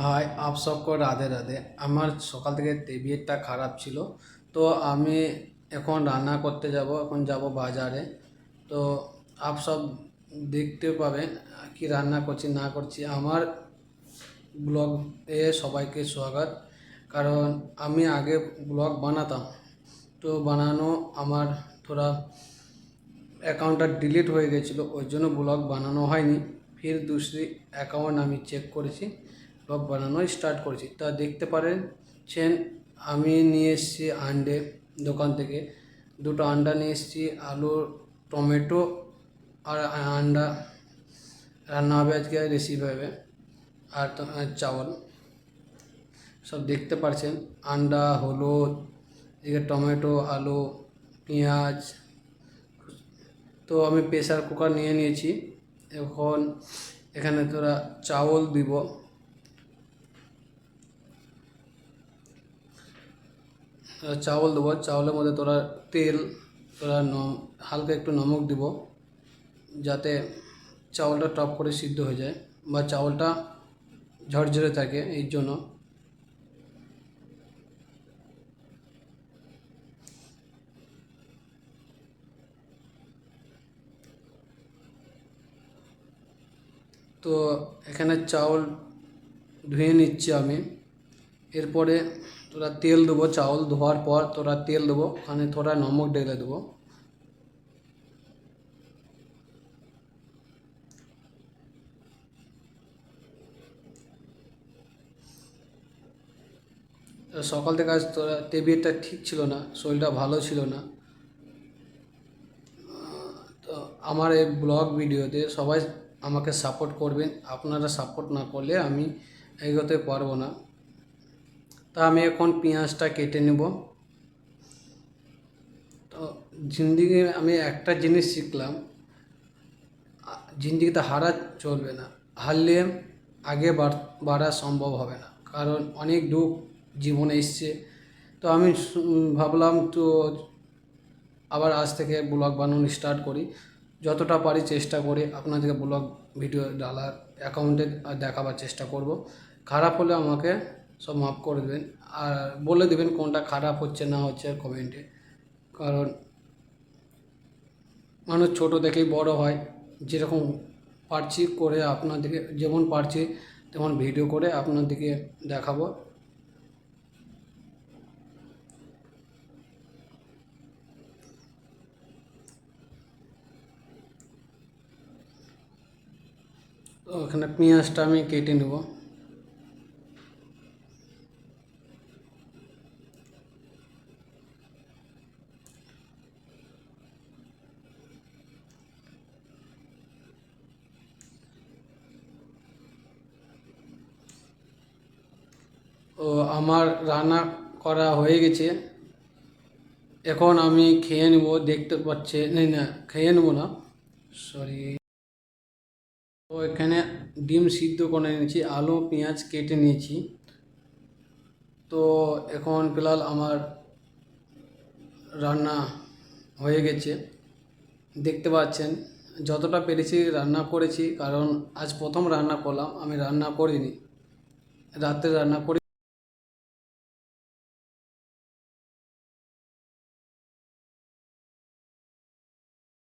High, আপ সবকো রাধে রাধে। আমার সকাল থেকে তবিয়তটা খারাপ ছিল, তো আমি এখন রান্না করতে যাব, এখন যাব বাজারে। তো আপ সব দেখতে পাবেন কি রান্না করছি, না করছি। আমার ব্লগ এ সবাইকে স্বাগত। কারণ আমি আগে ব্লগ বানাতাম, তো বানানো আমার থোড়া অ্যাকাউন্টটা ডিলিট হয়ে গেছিল, ওই জন্য ব্লগ বানানো হয়নি। ফির দুসরি অ্যাকাউন্ট আমি চেক করেছি। ব্লগ বানানো স্টার্ট করেছি। তা দেখতে পারেছেন আমি নিয়ে এসেছি আন্ডে দোকান থেকে। দুটো আন্ডা নিয়ে এসেছি, আলু, টমেটো আর আন্ডা। রান্না হবে আজকে রেসিপি হবে। আর চাवल সব দেখতে পারছেন, আন্ডা, হলুদ, এদিকে টমেটো, আলু, পেঁয়াজ। তো আমি প্রেসার কুকার নিয়ে নিয়েছি। এখন এখানে তোরা চাউল দিব। চাউল দেবো। চাউলের মধ্যে তোরা তেল, তোরা হালকা একটু নমক দিব, যাতে চাউলটা টপ করে সিদ্ধ হয়ে যায় বা চাউলটা ঝরঝরে থাকে এই জন্য। তো এখানে চাউল ধুয়ে নিচ্ছি আমি। এরপরে তোরা তেল দেবো, চাউল ধোয়ার পর তোরা তেল দেবো, ওখানে তোরা নমক ঢেলে দেবো। সকাল থেকে আজ তোরা তেবিয়তটা ঠিক ছিল না, শরীরটা ভালো ছিল না। তো আমার এই ব্লগ ভিডিওতে সবাই আমাকে সাপোর্ট করবেন, আপনারা সাপোর্ট না করলে আমি এগোতে পারব না। তা আমি এখন পেঁয়াজটা কেটে নেব। তো জিন্দিগি আমি একটা জিনিস শিখলাম, জিন্দিগিতে হারা চলবে না, হারলে আগে বাড়- সম্ভব হবে না, কারণ অনেক দুঃখ জীবনে এসছে। তো আমি ভাবলাম তো আবার আজ থেকে ব্লগ বানানো স্টার্ট করি। যতটা পারি চেষ্টা করি, আপনাদেরকে ব্লগ ভিডিও ডালার অ্যাকাউন্টে দেখাবার চেষ্টা করব। খারাপ হলে আমাকে সব মাফ করে দেবেন। আর বলে দেবেন কোনটা খারাপ হচ্ছে, না হচ্ছে কমেন্টে। কারণ মানুষ ছোট থেকেই বড় হয়। যেরকম পারছি করে আপনাদেরকে যেমন পারছি তেমন ভিডিও করে আপনাদেরকে দেখাবো। তো এখানে পেঁয়াজটা আমি কেটে নেব। আমার রান্না করা হয়ে গেছে। এখন আমি খেয়ে নেব, দেখতে পাচ্ছে না না, খেয়ে নেব না। সরি তো এখানে ডিম সিদ্ধ করে নিয়েছি, আলু, পেঁয়াজ কেটে নিয়েছি। তো এখন ফিলহাল আমার রান্না হয়ে গেছে। দেখতে পাচ্ছেন, যতটা পেরেছি রান্না করেছি, কারণ আজ প্রথম রান্না করলাম, আমি রান্না করিনি। রাত্রে রান্না করি